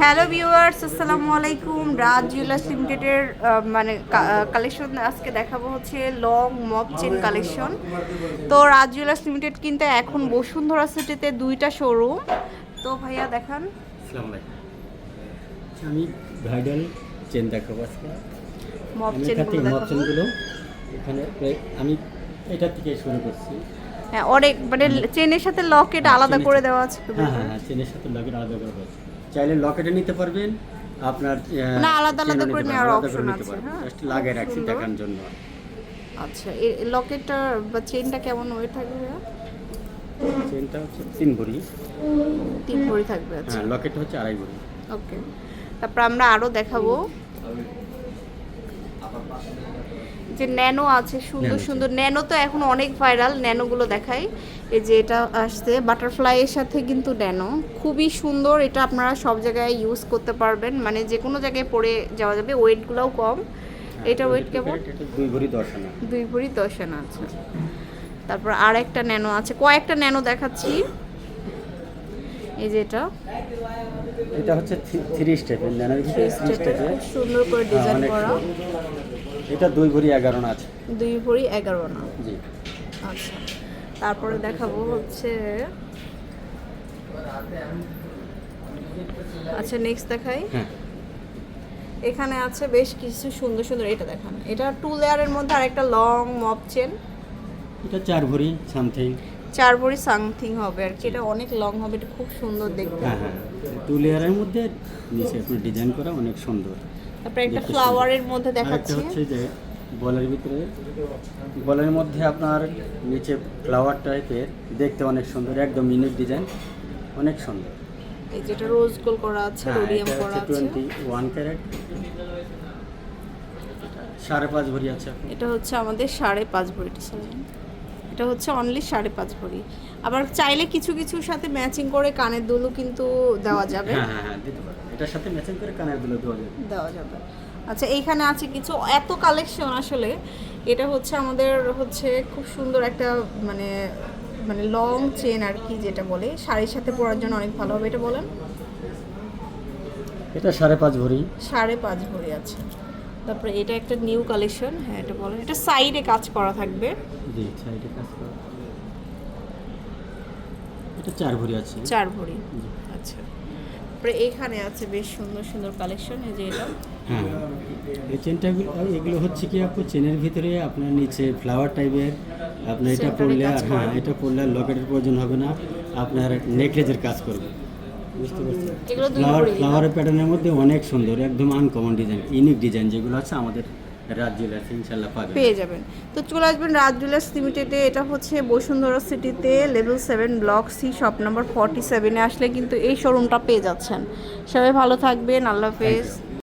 Hello viewers আসসালামু আলাইকুম রাজ jewellers লিমিটেডের মানে কালেকশন আজকে দেখাবো হচ্ছে লং মপ চেন কালেকশন তো রাজ জুয়েলার্স লিমিটেড কিন্তু এখন বসুন্ধরা সিটিতে দুইটা শোরুম তো ভাইয়া দেখান। আসসালামু আমি ব্রাইডাল চেন দেখাবো আজকে। মপ চেনগুলো এখান থেকে দেখাবো। এখানে আমি এটা থেকে শুরু করছি। হ্যাঁ অনেক মানে চেনের সাথে লকেট আলাদা করে দেওয়া আছে হ্যাঁ হ্যাঁ হ্যাঁ চেনের সাথে লকেট আলাদা করে রয়েছে চাইলে লকেটে নিতে পারবেন আপনার না, আলাদা আলাদা করে নেওয়ার নিতে আছে, জাস্ট হ্যাঁ। লাগিয়ে রাখছি দেখার জন্য। আচ্ছা এই লকেটটা বা চেনটা কেমন ওয়েট থাকবে চেনটা হচ্ছে তিন ভরি। তিন ভরি থাকবে আচ্ছা। লকেট লকেটটা হচ্ছে আড়াই ভরি। ওকে তারপর আমরা আরও দেখাবো। যে ন্যানো আছে সুন্দর সুন্দর। ন্যানো তো এখন অনেক ভাইরাল ন্যানোগুলো দেখাই। এই যে এটা আসছে বাটারফ্লাই এর সাথে কিন্তু ন্যানো। খুবই সুন্দর এটা আপনারা সব জায়গায় ইউজ করতে পারবেন। মানে যে কোনো জায়গায় পরে যাওয়া যাবে ওয়েটগুলোও কম। এটা ওয়েট কেমন? দুই ভরি দশ আনা দুই ভরি দশ আনা আছে তারপর আর একটা ন্যানো আছে কয়েকটা ন্যানো দেখাচ্ছি। এই যে এটা। এটা হচ্ছে থ্রি স্টেপের ন্যানোর ভিতরে সুন্দর করে ডিজাইন করা। সুন্দর। এটা দুই ভরি এগারো আনা আছে। দুই ভরি এগারো আনা জি। আচ্ছা তারপরে দেখাবো হচ্ছে আচ্ছা নেক্সট দেখাই। হ্যাঁ। এখানে আছে বেশ কিছু সুন্দর সুন্দর এটা দেখান। এটা টু লেয়ারের মধ্যে আরেকটা লং মপ চেন এটা চার ভরি সামথিং চার ভরি সামথিং হবে আর কি। এটা অনেক লং হবে এটা খুব সুন্দর দেখতে। হ্যাঁ হ্যাঁ। টু লেয়ারের মধ্যে নিচে ডিজাইন করা অনেক সুন্দর। তারপরে একটা ফ্লাওয়ারের মধ্যে দেখাচ্ছি। হচ্ছে যে বলের ভিতরে বলের মধ্যে আপনার নিচে ফ্লাওয়ার টাইপের দেখতে অনেক সুন্দর একদম ইউনিক ডিজাইন অনেক সুন্দর। এই যেটা রোজ গোল করা আছে হ্যাঁ রোডিয়াম করা আছে। টোয়েন্টি ওয়ান ক্যারেট সাড়ে পাঁচ ভরি আছে এটা হচ্ছে আমাদের সাড়ে পাঁচ ভরিটি। এটা হচ্ছে অনলি সাড়ে পাঁচ ভরি। আবার চাইলে কিছু কিছুর সাথে ম্যাচিং করে কানের দুলও কিন্তু দেওয়া যাবে। হ্যাঁ হ্যাঁ হ্যাঁ দিতে পারবেন এটার সাথে ম্যাচিং করে কানেরগুলো দেওয়া যাবে। দেওয়া যাবে। আচ্ছা এইখানে আছে কিছু এত কালেকশন আসলে। এটা হচ্ছে আমাদের হচ্ছে খুব সুন্দর একটা মানে মানে লং চেন আর কি যেটা বলে। শাড়ির সাথে পরার জন্য অনেক ভালো হবে এটা বলেন। এটা সাড়ে পাঁচ ভরি। সাড়ে পাঁচ ভরি আছে তারপরে এটা একটা নিউ কালেকশন হ্যাঁ এটা বলেন। এটা সাইডে কাজ করা থাকবে। জি সাইডে কাজ করা এটা চার ভরি আছে। চার ভরি। আচ্ছা। তারপরে এখানে আছে বেশ সুন্দর সুন্দর কালেকশন এই যে এটা। হ্যাঁ। এই চেনটাগুলো এগুলো হচ্ছে কি আপু চেনের ভিতরে আপনার নিচে ফ্লাওয়ার টাইপের আপনার এটা পরলে পড়লে আর হ্যাঁ এটা পড়লে আর লকেটের প্রয়োজন হবে না আপনার নেকলেজের কাজ করবে। বুঝতে পারছেন? ফ্লাওয়ার ফ্লাওয়ারের প্যাটার্নের মধ্যে অনেক সুন্দর একদম আনকমন ডিজাইন ইউনিক ডিজাইন যেগুলো আছে আমাদের ইনশাল্লাহ পাবেন। পেয়ে যাবেন। তো চলে আসবেন রাজ জুয়েলার্স লিমিটেডে এটা হচ্ছে বসুন্ধরা সিটিতে level seven block C shop number forty সেভেনে আসলে কিন্তু এই শোরুমটা পেয়ে যাচ্ছেন। সবাই ভালো থাকবেন। আল্লাহ হাফেজ।